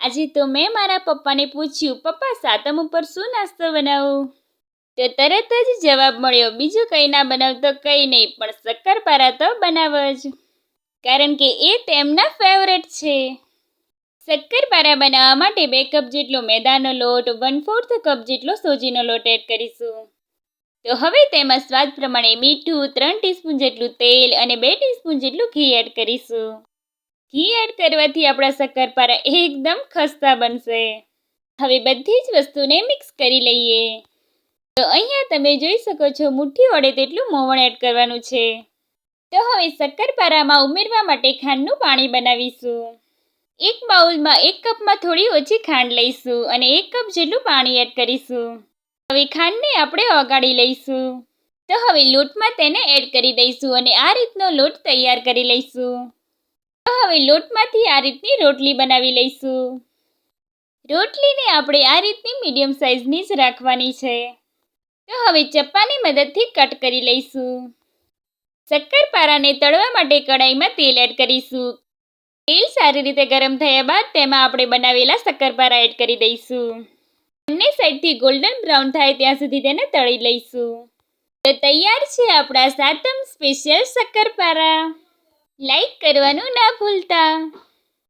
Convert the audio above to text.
આજે તો મેં મારા પપ્પાને પૂછ્યું, પપ્પા, સાતમ ઉપર શું નાસ્તો બનાવું? તો તરત જ જવાબ મળ્યો, બીજું કંઈ ના બનાવતો કંઈ નહીં, પણ શક્કરપારા તો બનાવ જ. કારણ કે એ તેમના ફેવરેટ છે. શક્કરપારા બનાવવા માટે બે કપ જેટલો મેદાનો લોટ વન ફોર્થ કપ જેટલો સોજીનો લોટ એડ કરીશું. તો હવે તેમાં સ્વાદ પ્રમાણે મીઠું, ત્રણ ટીસ્પૂન જેટલું તેલ અને બે ટીસ્પૂન જેટલું ઘી એડ કરીશું. ઘી એડ કરવાથી આપણા શક્કરપારા એકદમ ખસ્તા બનશે. હવે બધી જ વસ્તુને મિક્સ કરી લઈએ. તો અહીંયા તમે જોઈ શકો છો મુઠ્ઠી વડે તેટલું મોવણ એડ કરવાનું છે. તો હવે શક્કરપારામાં ઉમેરવા માટે ખાંડનું પાણી બનાવીશું. એક બાઉલમાં એક કપમાં થોડી ઓછી ખાંડ લઈશું અને એક કપ જેટલું પાણી એડ કરીશું. હવે ખાંડને આપણે ઓગાળી લઈશું. તો હવે લોટમાં તેને એડ કરી દઈશું અને આ રીતનો લોટ તૈયાર કરી લઈશું. હવે લોટમાંથી આ રીતની રોટલી બનાવી લઈશું. રોટલીને આપણે આ રીતની મીડિયમ સાઇઝની જ રાખવાની છે. તો હવે ચપ્પાની મદદથી કટ કરી લઈશું. શક્કરપારાને તળવા માટે કડાઈમાં તેલ એડ કરીશું. તેલ સારી રીતે ગરમ થયા બાદ તેમાં આપણે બનાવેલા શક્કરપારા એડ કરી દઈશું. બંને સાઈડથી ગોલ્ડન બ્રાઉન થાય ત્યાં સુધી તેને તળી લઈશું. તો તૈયાર છે આપણા સાતમ સ્પેશિયલ શક્કરપારા. લાઈક કરવાનું ના ભૂલતા.